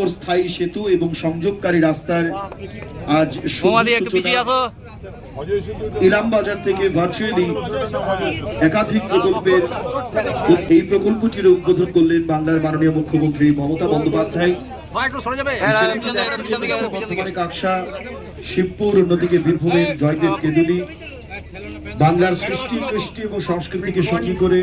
পরস্পর স্থায়ী সেতু এবং সংযোগকারী রাস্তার আজ ইলাম বাজার থেকে ভার্চুয়ালি একাধিক প্রকল্পের এই প্রকল্পটির উদ্বোধন করলেন বাংলার মাননীয় মুখ্যমন্ত্রী মমতা বন্দ্যোপাধ্যায়। হ্যাঁ। বর্তমানে কাকসা শিবপুর অন্যদিকে বীরভূমের জয়দেব কেদুলি। বাংলার সৃষ্টি কৃষ্টি এবং সংস্কৃতিকে সঙ্গী করে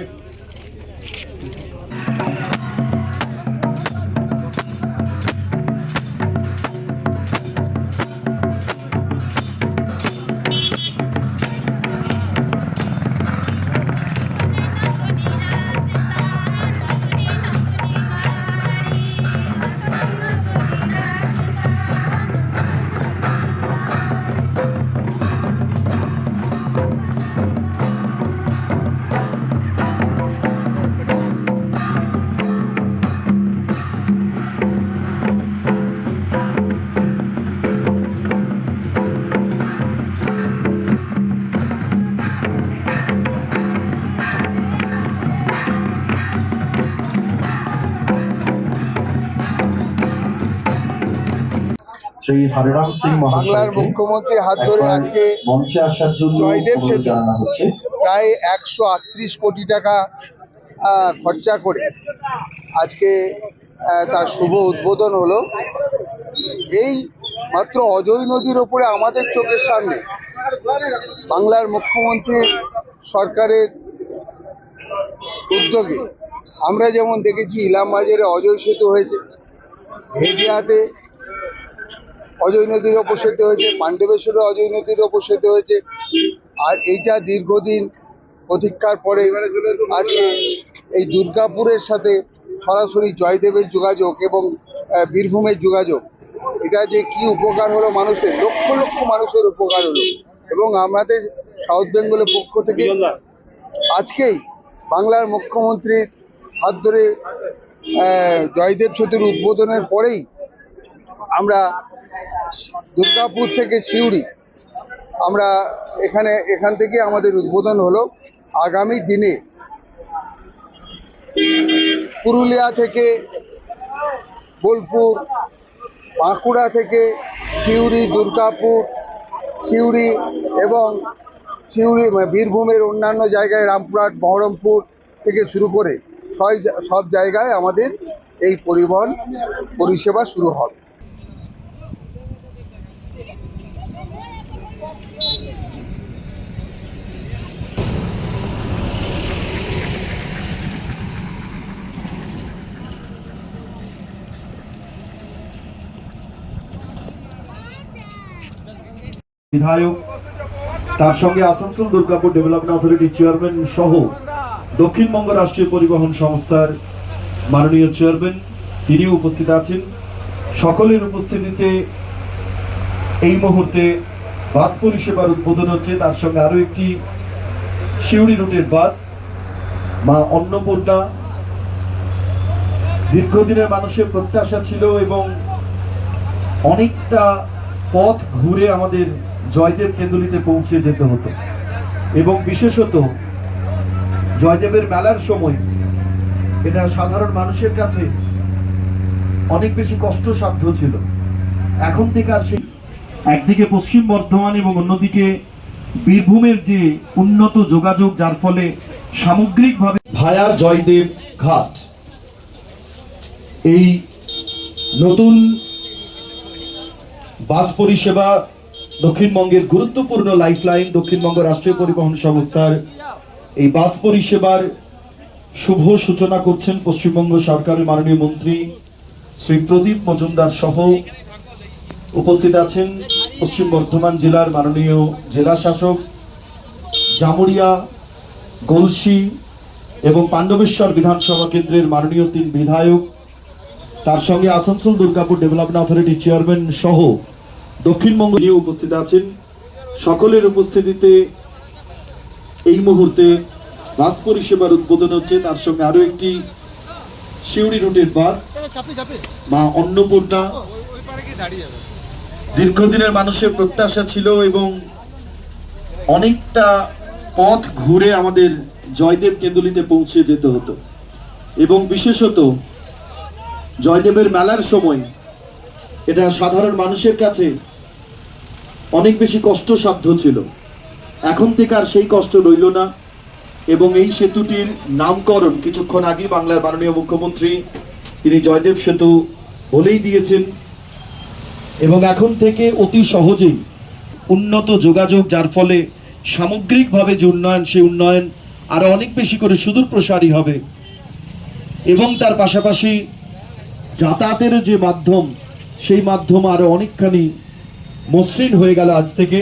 বাংলার মহাশয়কে মুখ্যমন্ত্রীর হাত ধরে আজকে মঞ্চে আসার জন্য জয়দেব সেতু। প্রায় একশো আটত্রিশ কোটি টাকা খরচা করে আজকে তার শুভ উদ্বোধন হলো এই মাত্র অজয় নদীর ওপরে আমাদের চোখের সামনে বাংলার মুখ্যমন্ত্রী সরকারের উদ্যোগে আমরা যেমন দেখেছি ইলাম বাজারে অজয় সেতু হয়েছে ভেদিয়াতে অজয় নদীর ওপর সেতু হয়েছে পাণ্ডবেশ্বরে অজয় নদীর ওপর সেতু হয়েছে। আর এইটা দীর্ঘদিন প্রতীক্ষার পরে আজকে এই দুর্গাপুরের সাথে সরাসরি জয়দেবের যোগাযোগ এবং বীরভূমের যোগাযোগ। এটা যে কি উপকার হলো মানুষের, লক্ষ লক্ষ মানুষের উপকার হলো। এবং আমাদের সাউথ বেঙ্গলের পক্ষ থেকে আজকেই বাংলার মুখ্যমন্ত্রীর হাত ধরে জয়দেব সেতুর উদ্বোধনের পরেই আমরা দুর্গাপুর থেকে সিউড়ি, আমরা এখানে, এখান থেকে আমাদের উদ্বোধন হলো আগামী দিনে। পুরুলিয়া থেকে বোলপুর, বাঁকুড়া থেকে সিউড়ি, দুর্গাপুর, সিউড়ি এবং সিউড়ি বীরভূমের অন্যান্য জায়গায় রামপুরহাট, বহরমপুর থেকে শুরু করে ছয়, সব জায়গায় আমাদের এই পরিবহন পরিষেবা শুরু হবে। বিধায়ক, তার সঙ্গে Asansol Durgapur development authority chairman সহ দক্ষিণবঙ্গ রাষ্ট্রীয় পরিবহন সংস্থার মাননীয় চেয়ারম্যান, তিনিও উপস্থিত আছেন। সকলের উপস্থিতিতে এই মুহূর্তে বাস পরিষেবার উদ্বোধন হচ্ছে। তার সঙ্গে আরও একটি শিউড়ি রুটের বাস, মা অন্নপূর্ণা। দীর্ঘদিনের মানুষের প্রত্যাশা ছিল এবং অনেকটা পথ ঘুরে আমাদের জয়দেব কেন্দুলিতে পৌঁছে যেতে হতো। এবং বিশেষত জয়দেবের মেলার সময় এটা সাধারণ মানুষের কাছে অনেক বেশি কষ্টসাধ্য ছিল। এখন থেকে আর সেই একদিকে পশ্চিম বর্ধমান এবং অন্যদিকে বীরভূমের যে উন্নত যোগাযোগ, যার ফলে সামগ্রিকভাবে ভায়া জয়দেব ঘাট। এই নতুন বাস পরিষেবা দক্ষিণবঙ্গের গুরুত্বপূর্ণ লাইফলাইন দক্ষিণবঙ্গ রাষ্ট্রীয় পরিবহন সংস্থার এই বাস পরিষেবার শুভ সূচনা করছেন পশ্চিমবঙ্গ সরকারের মাননীয় মন্ত্রী শ্রী প্রদীপ মজুমদার সহ উপস্থিত আছেন পশ্চিম বর্ধমান জেলার মাননীয় জেলা শাসক জামুরিয়া, গলসি এবং পাণ্ডবেশ্বর বিধানসভা কেন্দ্রের মাননীয় তিন বিধায়ক, তার সঙ্গে Asansol Durgapur development authority chairman সহ দক্ষিণবঙ্গ নিয়ে উপস্থিত আছেন। সকলের উপস্থিতিতে এই মুহূর্তে বাস পরিষেবার উদ্বোধন হচ্ছে। তার সঙ্গে আরও একটি শিউড়ি রুটের বাস, মা অন্নপূর্ণা। দীর্ঘদিনের মানুষের প্রত্যাশা ছিল এবং অনেকটা পথ ঘুরে আমাদের জয়দেব কেন্দুলিতে পৌঁছে যেতে হতো। এবং বিশেষত জয়দেবের মেলার সময় এটা সাধারণ মানুষের কাছে অনেক বেশি কষ্টসাধ্য ছিল। এখন থেকে আর সেই কষ্ট রইল না এবং এই সেতুটির নামকরণ কিছুক্ষণ আগে বাংলার মাননীয় মুখ্যমন্ত্রী তিনি জয়দেব সেতু বলেই দিয়েছেন এবং এখন থেকে অতি সহজেই উন্নত যোগাযোগ, যার ফলে সামগ্রিকভাবে যে উন্নয়ন, সেই উন্নয়ন আরও অনেক বেশি করে সুদূর প্রসারী হবে এবং তার পাশাপাশি যাতায়াতের যে মাধ্যম সেই মাধ্যম আরও অনেকখানি মসৃণ হয়ে গেল আজ থেকে।